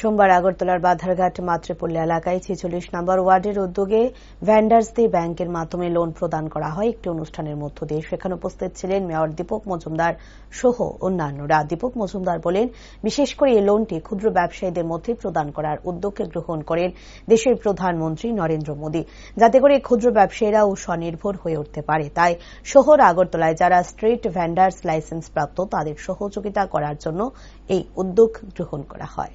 সোমবার আগরতলার বাধারঘাট মাতৃপল্লী এলাকায় ছেচল্লিশ নম্বর ওয়ার্ডের উদ্যোগে ভ্যান্ডার্সদের ব্যাংকের মাধ্যমে লোন প্রদান করা হয়। একটি অনুষ্ঠানের মধ্য দিয়ে সেখানে উপস্থিত ছিলেন মেয়র দীপক মজুমদার সহ অন্যান্যরা। দীপক মজুমদার বলেন, বিশেষ করে এই লোনটি ক্ষুদ্র ব্যবসায়ীদের মধ্যে প্রদান করার উদ্যোগ গ্রহণ করেন দেশের প্রধানমন্ত্রী নরেন্দ্র মোদী। যাতে করে ক্ষুদ্র ব্যবসায়ীরাও স্বনির্ভর হয়ে উঠতে পারে। তাই শহর আগরতলায় যারা স্ট্রিট ভ্যান্ডার্স লাইসেন্স প্রাপ্ত, তাদের সহযোগিতা করার জন্য এই উদ্যোগ গ্রহণ করা হয়।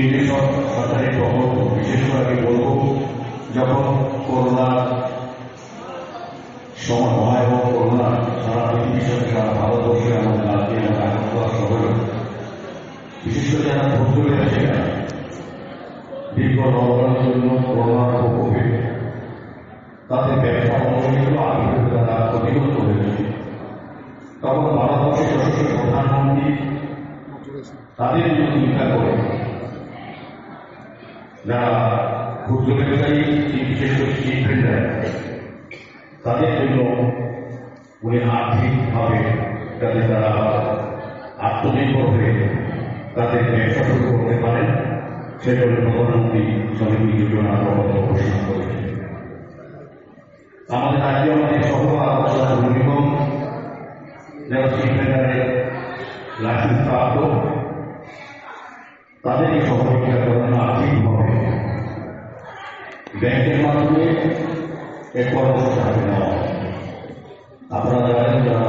কেন্দ্রীয় সরকারের প্রকল্প বিশেষ করে আমি বলব, যখন করোনা সময় ভয়াবহ করোনা সারা পৃথিবীর সাথে সারা ভারতবর্ষে আমাদের রাজ্যে এবং আগরতলা শহরে বিশেষ করে যারা ক্ষুদ্র ব্যবসায়ীরা দীর্ঘ লকডাউনের জন্য করোনার প্রকোপে তাদের ব্যবসা অবস্থিত আগে তারা ক্ষতিগ্রস্ত হয়েছে। তখন ভারতবর্ষের যশস্বী প্রধানমন্ত্রী তাদের জন্য চিন্তা করে যারা ক্ষুদ্র ব্যবসায়ী বিশেষ করে ভেন্ডার তাদের জন্য উনি আর্থিকভাবে যাতে তারা আত্মনির্ভর হয়ে তাদের ব্যবসা শুরু করতে পারেন সেজন্য প্রধানমন্ত্রী শ্রমিক যোজনা প্রকল্প ঘোষণা করেছেন। আমাদের রাজ্যে আমাদের শহর আলোচনা যারা শিক্ষাগারের লাইসেন্স প্রাপ্ত তাদেরকে সহযোগিতা করানো আর্থিকভাবে ব্যাংকের মাধ্যমে এর পরামর্শ নেওয়া আপনারা জানেন যারা